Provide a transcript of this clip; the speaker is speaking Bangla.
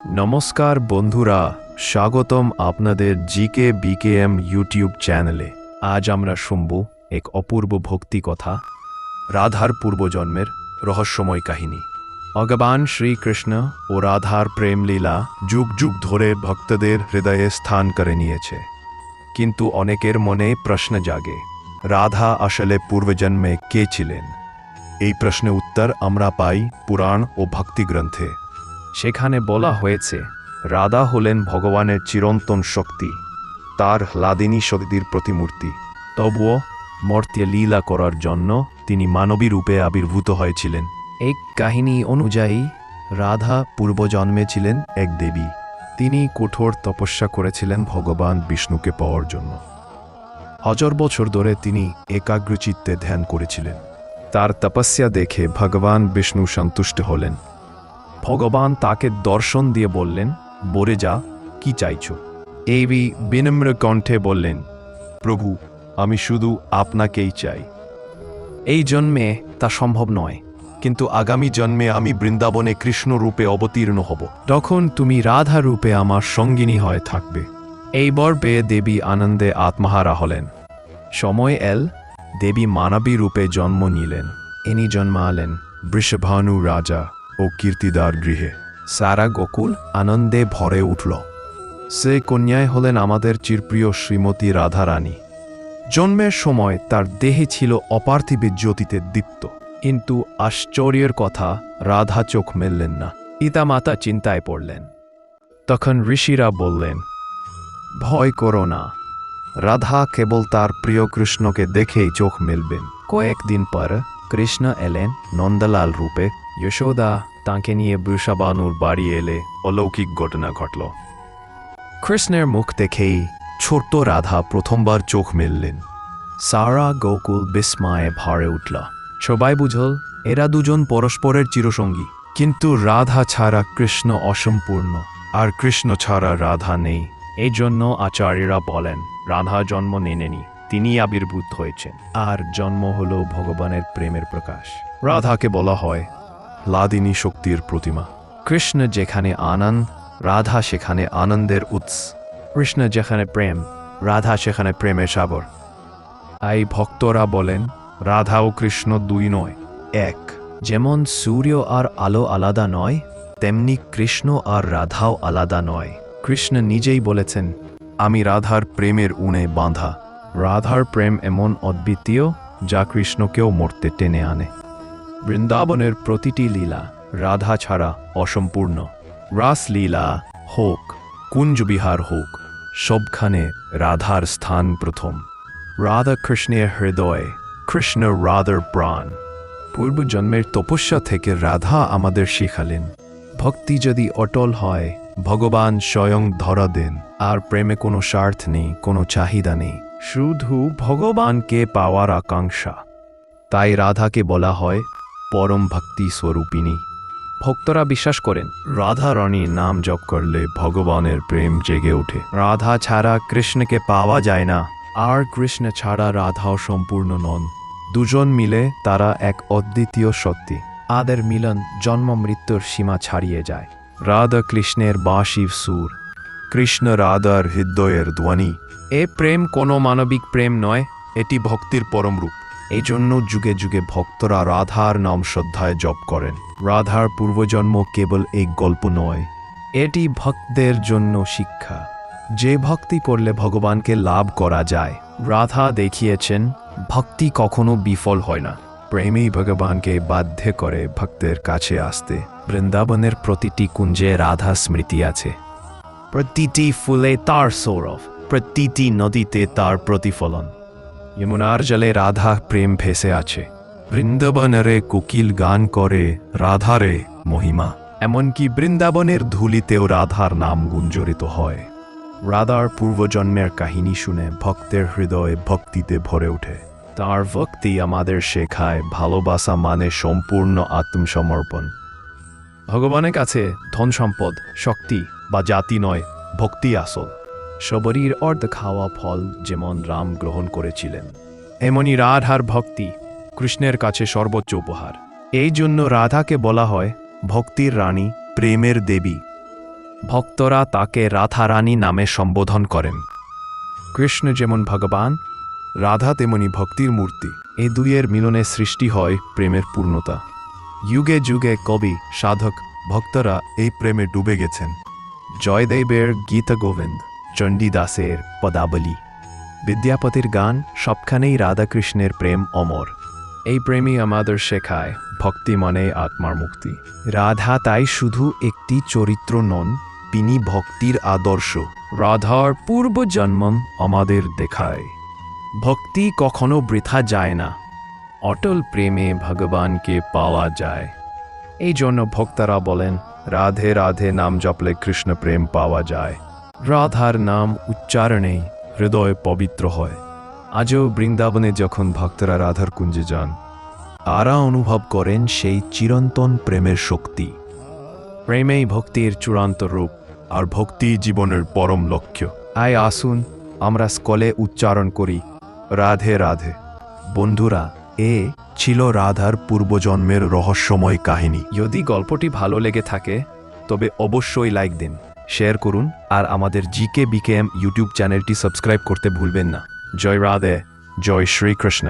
নমস্কার বন্ধুরা, স্বাগতম আপনাদের জিকে বিকেএম ইউটিউব চ্যানেলে। আজ আমরা শুনব এক অপূর্ব ভক্তি কথা, রাধার পূর্বজন্মের রহস্যময় কাহিনী। ভগবান শ্রীকৃষ্ণ ও রাধার প্রেমলীলা যুগ যুগ ধরে ভক্তদের হৃদয়ে স্থান করে নিয়েছে। কিন্তু অনেকের মনে প্রশ্ন জাগে, রাধা আসলে পূর্বজন্মে কে ছিলেন? এই প্রশ্নের উত্তর আমরা পাই পুরাণ ও ভক্তিগ্রন্থে। সেখানে বলা হয়েছে, রাধা হলেন ভগবানের চিরন্তন শক্তি, তার হ্লাদিনী শক্তির প্রতিমূর্তি। তবুও মর্ত্যে লীলা করার জন্য তিনি মানবী রূপে আবির্ভূত হয়েছিলেন। এই কাহিনী অনুযায়ী রাধা পূর্বজন্মে ছিলেন এক দেবী। তিনি কঠোর তপস্যা করেছিলেন ভগবান বিষ্ণুকে পাওয়ার জন্য। হাজার বছর ধরে তিনি একাগ্রচিত্তে ধ্যান করেছিলেন। তার তপস্যা দেখে ভগবান বিষ্ণু সন্তুষ্ট হলেন। ভগবান তাকে দর্শন দিয়ে বললেন বরে যা, কি চাইছ? এবি বিনম্র কণ্ঠে বললেন, প্রভু, আমি শুধু আপনাকেই চাই। এই জন্মে তা সম্ভব নয়, কিন্তু আগামী জন্মে আমি বৃন্দাবনে কৃষ্ণ রূপে অবতীর্ণ হব। তখন তুমি রাধা রূপে আমার সঙ্গিনী হয়ে থাকবে। এই বর পেয়ে দেবী আনন্দে আত্মহারা হলেন। সময় এল, দেবী মানবী রূপে জন্ম নিলেন। ইনি জন্মালেন বৃষভানু রাজা। ও কীর্তিদার গৃহে। সারা গোকুল আনন্দে ভরে উঠল। সে কন্যায় হলেন আমাদের চিরপ্রিয় শ্রীমতী রাধারানী। জন্মের সময় তার দেহে ছিল অপার্থিবের জ্যোতিতে দীপ্ত। কিন্তু আশ্চর্যের কথা রাধা চোখ মেললেন না। পিতামাতা চিন্তায় পড়লেন। তখন ঋষিরা বললেন, ভয় করো না। রাধা কেবল তার প্রিয় কৃষ্ণকে দেখেই চোখ মেলবেন। কয়েকদিন পর কৃষ্ণ এলেন নন্দলাল রূপে যশোদা তাঁকে নিয়ে বৃষাবানুর বাড়ি এলে অলৌকিক ঘটনা ঘটল। কৃষ্ণের মুখ দেখেই ছোট্ট রাধা প্রথমবার চোখ মেললেন। সারা গোকুল বিস্ময়ে ভরে উঠল। সবাই বুঝল, এরা দুজন পরস্পরের চিরসঙ্গী। কিন্তু রাধা ছাড়া কৃষ্ণ অসম্পূর্ণ, আর কৃষ্ণ ছাড়া রাধা নেই। এই জন্য আচার্যরা বলেন, রাধা জন্ম নেনেনি তিনি আবির্ভূত হয়েছেন। আর জন্ম হল ভগবানের প্রেমের প্রকাশ। রাধাকে বলা হয় লাদিনী শক্তির প্রতিমা। কৃষ্ণ যেখানে আনন্দ রাধা সেখানে আনন্দের উৎস। কৃষ্ণ যেখানে প্রেম, রাধা সেখানে প্রেমের সাগর। এই ভক্তরা বলেন, রাধা ও কৃষ্ণ দুই নয়, এক। যেমন সূর্য আর আলো আলাদা নয়, তেমনি কৃষ্ণ আর রাধাও আলাদা নয়। কৃষ্ণ নিজেই বলেছেন, আমি রাধার প্রেমের উনে বাঁধা। রাধার প্রেম এমন অদ্বিতীয়, যা কৃষ্ণকেও মরতে টেনে আনে। বৃন্দাবনের প্রতিটি লীলা রাধা ছাড়া অসম্পূর্ণ। রাসলীলা হোক, কুঞ্জবিহার হোক, সবখানে রাধার স্থান প্রথম। রাধা কৃষ্ণের হৃদয় কৃষ্ণ রাধার প্রাণ। পূর্বজন্মের তপস্যা থেকে রাধা আমাদের শিখালেন। ভক্তি যদি অটল হয়, ভগবান স্বয়ং ধরা দেন। আর প্রেমে কোনো স্বার্থ নেই, কোনো চাহিদা নেই। শুধু ভগবানকে পাওয়ার আকাঙ্ক্ষা। তাই রাধাকে বলা হয় পরম ভক্তি স্বরূপিণী। ভক্তরা বিশ্বাস করেন রাধা রানীর নাম জপ করলে ভগবানের প্রেম জেগে ওঠে। রাধা ছাড়া কৃষ্ণকে পাওয়া যায় না। আর কৃষ্ণ ছাড়া রাধাও সম্পূর্ণ নন। দুজন মিলে তারা এক অদ্বিতীয় সত্যি। আদের মিলন জন্ম মৃত্যুর সীমা ছাড়িয়ে যায়। রাধা কৃষ্ণের বাঁশির সুর। কৃষ্ণ রাধার হৃদয়ের ধ্বনি। এ প্রেম কোনো মানবিক প্রেম নয়, এটি ভক্তির পরম রূপ। এই জন্য যুগে যুগে ভক্তরা রাধার নাম শ্রদ্ধায় জপ করেন। রাধার পূর্বজন্ম কেবল এক গল্প নয়, এটি ভক্তদের জন্য শিক্ষা। যে ভক্তি করলে ভগবানকে লাভ করা যায়। রাধা দেখিয়েছেন, ভক্তি কখনো বিফল হয় না। প্রেমেই ভগবানকে বাধ্য করে ভক্তের কাছে আসতে। বৃন্দাবনের প্রতিটি কুঞ্জে রাধা স্মৃতি আছে। প্রতিটি ফুলে তার সৌরভ, প্রতিটি নদীতে তার প্রতিফলন। যমুনার জলে রাধা প্রেম ভেসে আছে বৃন্দাবনরে কুকিল গান করে রাধারে মহিমা এমনকি বৃন্দাবনের ধুলিতেও রাধার নাম গুঞ্জরিত হয় রাধার পূর্বজন্মের কাহিনী শুনে ভক্তের হৃদয়ে ভক্তিতে ভরে ওঠে তার ভক্তি আমাদের শেখায় ভালোবাসা মানে সম্পূর্ণ আত্মসমর্পণ ভগবানের কাছে ধন সম্পদ শক্তি বা জাতি নয়, ভক্তি আসল। সবরীর অর্ধ খাওয়া ফল যেমন রাম গ্রহণ করেছিলেন, এমনি রাধার ভক্তি কৃষ্ণের কাছে সর্বোচ্চ উপহার। এই জন্য রাধাকে বলা হয় ভক্তির রানী, প্রেমের দেবী। ভক্তরা তাকে রাধারানী নামে সম্বোধন করেন। কৃষ্ণ যেমন ভগবান, রাধা তেমনি ভক্তির মূর্তি। এই দুইয়ের মিলনে সৃষ্টি হয় প্রেমের পূর্ণতা। যুগে যুগে কবি, সাধক, ভক্তরা এই প্রেমে ডুবে গেছেন। জয়দেবের গীত গোবিন্দ। চণ্ডীদাসের পদাবলী। বিদ্যাপতির গান সবখানেই রাধাকৃষ্ণের প্রেম অমর। এই প্রেমই আমাদের শেখায় ভক্তি মনে আত্মার মুক্তি। রাধা তাই শুধু একটি চরিত্র নন, তিনি ভক্তির আদর্শ। রাধার পূর্বজন্মম আমাদের দেখায়। ভক্তি কখনো বৃথা যায় না। অটল প্রেমে ভগবানকে পাওয়া যায়। এই জন্য ভক্তরা বলেন, রাধে রাধে, নাম জপলে কৃষ্ণ প্রেম পাওয়া যায়। রাধার নাম উচ্চারণেই হৃদয় পবিত্র হয়। আজও বৃন্দাবনে যখন ভক্তরা রাধার কুঞ্জে যান, তারা অনুভব করেন সেই চিরন্তন প্রেমের শক্তি। প্রেমেই ভক্তির চূড়ান্ত রূপ আর ভক্তি জীবনের পরম লক্ষ্য। আয় আসুন, আমরা স্কলে উচ্চারণ করি, রাধে রাধে। বন্ধুরা, এ ছিল রাধার পূর্বজন্মের রহস্যময় কাহিনী। যদি গল্পটি ভালো লেগে থাকে, তবে অবশ্যই লাইক দিন। শেয়ার করুন আর আমাদের জি কে বিকেএম ইউটিউব চ্যানেলটি সাবস্ক্রাইব করতে ভুলবেন না। জয় রাধে, জয় শ্রীকৃষ্ণ।